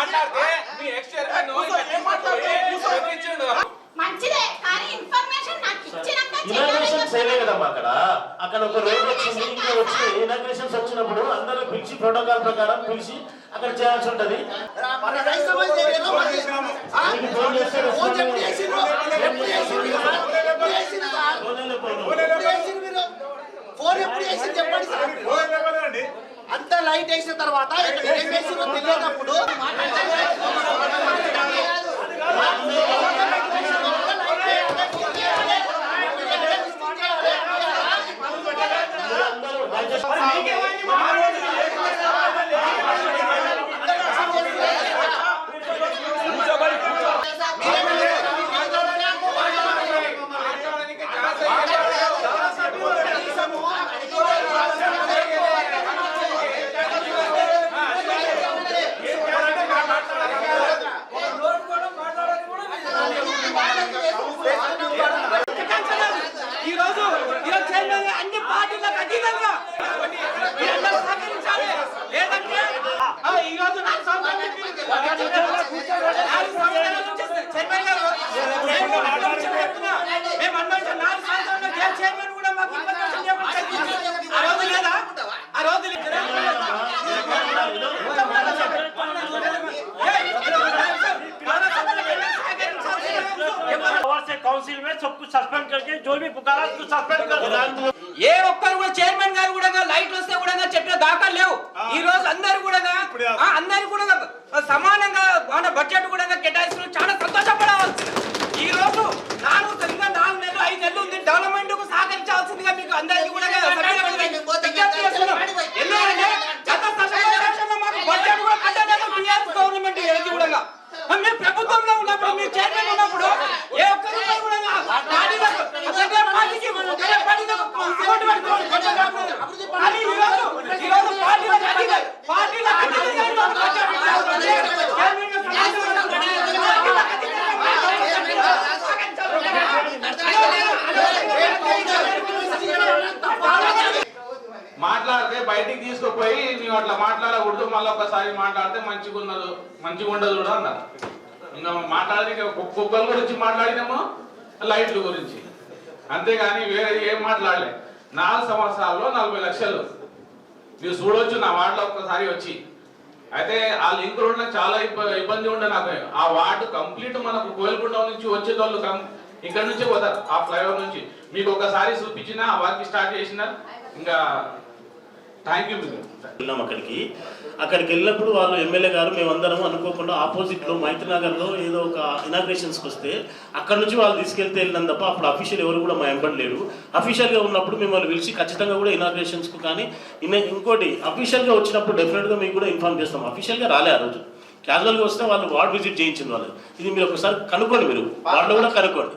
మాట్లాడితే మీ X chairman బెదిరించిండు. మంచిదే కానీ ఇన్ఫర్మేషన్ నాకు ఇచ్చినాక ఇనాగ్రేషన్ చేయలే చెయ్యాలి కదమ్మా అక్కడ. అక్కడ ఒక వచ్చింది ఇంకా వచ్చి ఇనాగ్రేషన్స్ వచ్చినప్పుడు అందరూ పిలిచి ప్రోటోకాల్ ప్రకారం పిలిచి అక్కడ చేయాల్సి ఉంటది. ఫోన్ చేస్తే ఫోన్ ఎప్పుడు చేసిండ్రు? లైట్ వేసిన తర్వాత తెలియనప్పుడు అందరూ काउंसिल में सब कुछ सस्पेंड करके जो भी पुकारा उसको सस्पेंड कर दो ఏ ఒక్కరు కూడా చైర్మన్ గారు కూడా లైట్ వస్తే కూడా చెప్పిన దాఖలు లేవు ఈ రోజు అందరు కూడా ఆ, అందరు కూడా సమానంగా మన బడ్జెట్ కూడా కేటాయిస్తున్నారు చాలా సంతోషపడవలసింది ఈ రోజు నాలుగు ఇంకా నాలుగు నెలలు ఐదు నెలలు ఉంది డెవలప్మెంట్ కు సహకరించాల్సిందిగా మీకు అందరికీ కూడా సభ్యులకు విజ్ఞప్తి చేస్తున్నాం. ఎందుకంటే గత సమావేశంలో మాకు బడ్జెట్ కూడా కట్టలేదు టీఆర్ఎస్ గవర్నమెంట్ ఏది కూడా మీరు ప్రభుత్వంలో ఉన్నప్పుడు మీరు చైర్మన్ ఉన్నప్పుడు బయటికి తీసుకుపోయి నువ్వు అట్లా మాట్లాడకూడదు మళ్ళీ ఒకసారి మాట్లాడితే మంచిగా ఉన్నది మంచిగా ఉండదు కూడా అన్నారు ఇంకా మాట్లాడి కుక్కల గురించి మాట్లాడినాము లైట్ల గురించి. అంతేగాని వేరే ఏం మాట్లాడలే. నాలుగు సంవత్సరాల్లో నలభై లక్షలు. మీరు చూడొచ్చు నా వార్డులో ఒక్కసారి వచ్చి. అయితే ఆ లింక్ రోడ్ నాకు చాలా ఇబ్బంది ఉండే నాకు. ఆ వార్డు కంప్లీట్ మనకు కోయలకుంట నుంచి వచ్చేటోళ్ళు ఇక్కడ నుంచి పోతారు ఆ ఫ్లైఓవర్ నుంచి. మీకు ఒకసారి చూపించిన ఆ వర్క్ స్టార్ట్ చేసిన ఇంకా వెళ్ళాం అక్కడికి. అక్కడికి వెళ్ళినప్పుడు వాళ్ళు ఎమ్మెల్యే గారు మేమందరం అనుకోకుండా ఆపోజిట్లో మైత్రినగర్లో ఏదో ఒక ఇనాగ్రేషన్స్కి వస్తే అక్కడ నుంచి వాళ్ళు తీసుకెళ్తే వెళ్ళినాం తప్ప అప్పుడు అఫీషియల్ ఎవరు కూడా మా ఎంబడి లేరు. అఫీషియల్గా ఉన్నప్పుడు మిమ్మల్ని పిలిచి ఖచ్చితంగా కూడా ఇనాగ్రేషన్స్కు కానీ ఇంకోటి అఫీషియల్గా వచ్చినప్పుడు డెఫినెట్గా మీకు కూడా ఇన్ఫార్మ్ చేస్తాం. అఫీషియల్గా రాలే ఆ రోజు. క్యాజువల్గా వస్తే వాళ్ళు వార్డ్ విజిట్ చేయించిన వాళ్ళు. ఇది మీరు ఒకసారి కనుక్కోండి మీరు. వార్డులో కూడా కనుక్కోండి.